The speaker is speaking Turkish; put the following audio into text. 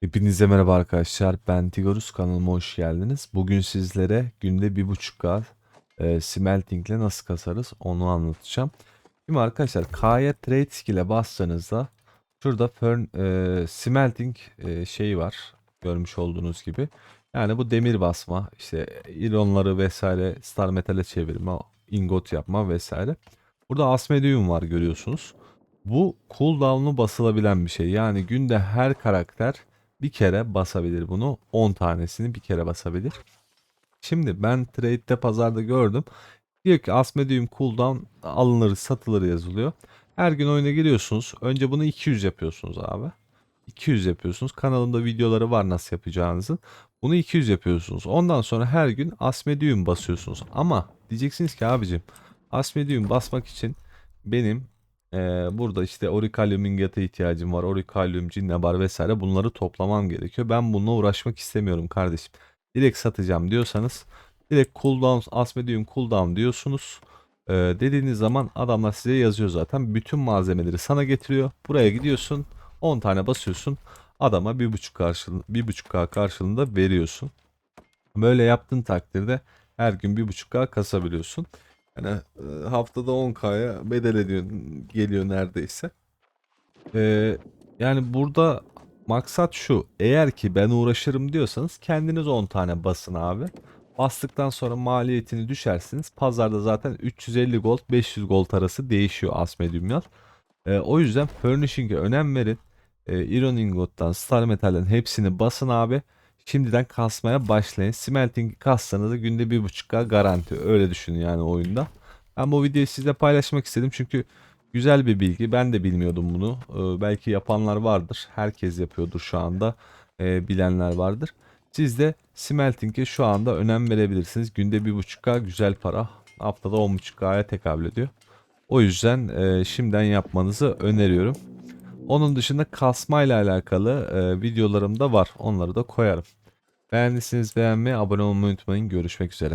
Hepinize merhaba arkadaşlar. Ben Tigorus kanalıma hoş geldiniz. Bugün sizlere günde 1.5K e, smelting ile nasıl kasarız onu anlatacağım. Şimdi arkadaşlar K'ya trade skill'e bastığınızda şurada fern, e, smelting e, şeyi var. Görmüş olduğunuz gibi. Yani bu demir basma, işte ironları vesaire star metale çevirme, ingot yapma vesaire. Burada asmedium var görüyorsunuz. Bu cooldown'u basılabilen bir şey. Yani günde her karakter bir kere basabilir bunu. 10 tanesini bir kere basabilir. Şimdi ben trade'de pazarda gördüm. Diyor ki Asmedium cooldown alınır satılır yazılıyor. Her gün oyuna giriyorsunuz. Önce bunu 200 yapıyorsunuz abi. 200 yapıyorsunuz. Kanalımda videoları var nasıl yapacağınızı. Bunu 200 yapıyorsunuz. Ondan sonra her gün Asmedium basıyorsunuz. Ama diyeceksiniz ki abicim Asmedium basmak için benim ee, burada işte Orichallium ingata ihtiyacım var. Orichallium, cinnabar vesaire bunları toplamam gerekiyor. Ben bununla uğraşmak istemiyorum kardeşim. Direkt satacağım diyorsanız direkt cooldown, asmedium cooldown diyorsunuz. Ee, dediğiniz zaman adamlar size yazıyor zaten. Bütün malzemeleri sana getiriyor. Buraya gidiyorsun 10 tane basıyorsun. Adama 1.5 karşılığında, 1.5K karşılığında veriyorsun. Böyle yaptığın takdirde her gün 1.5K kasabiliyorsun. Yani e, haftada 10K'ya bedel ediyor, geliyor neredeyse. Ee, yani burada maksat şu. Eğer ki ben uğraşırım diyorsanız kendiniz 10 tane basın abi. Bastıktan sonra maliyetini düşersiniz. Pazarda zaten 350 gold 500 gold arası değişiyor asmediumlar. Ee, o yüzden furnishing'e önem verin. Ee, Iron Ingot'tan Star Metal'den hepsini basın abi. Şimdiden kasmaya başlayın. Smelting kassanız da günde 1.5K garanti. Öyle düşünün yani oyunda. Ben bu videoyu sizle paylaşmak istedim çünkü güzel bir bilgi. Ben de bilmiyordum bunu. Ee, belki yapanlar vardır. Herkes yapıyordur şu anda. Ee, bilenler vardır. Siz de smelting'e şu anda önem verebilirsiniz. Günde 1.5K güzel para. Haftada 10.5K'ya tekabül ediyor. O yüzden e, şimdiden yapmanızı öneriyorum. Onun dışında kasma ile alakalı e, videolarım da var. Onları da koyarım. Beğendiyseniz beğenmeyi, abone olmayı unutmayın. Görüşmek üzere.